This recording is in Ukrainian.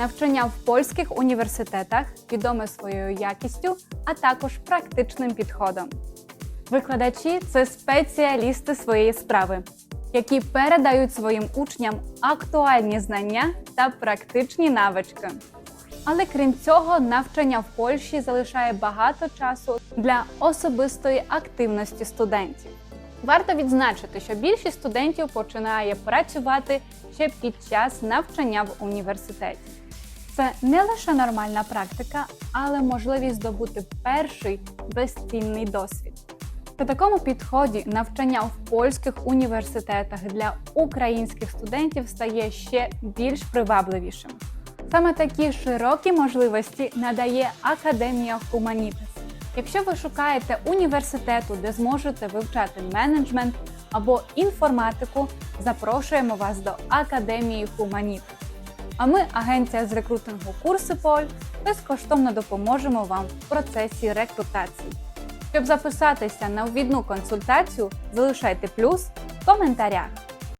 Навчання в польських університетах відоме своєю якістю, а також практичним підходом. Викладачі це спеціалісти своєї справи, які передають своїм учням актуальні знання та практичні навички. Але крім цього, навчання в Польщі залишає багато часу для особистої активності студентів. Варто відзначити, що більшість студентів починає працювати ще під час навчання в університеті. Це не лише нормальна практика, але можливість здобути перший безцінний досвід. При такому підході навчання в польських університетах для українських студентів стає ще більш привабливішим. Саме такі широкі можливості надає Академія Хуманітес. Якщо ви шукаєте університету, де зможете вивчати менеджмент або інформатику, запрошуємо вас до Академії Хуманітес. А ми, агенція з рекрутингу Курсиполь, безкоштовно допоможемо вам в процесі рекрутації. Щоб записатися на ввідну консультацію, залишайте плюс в коментарях.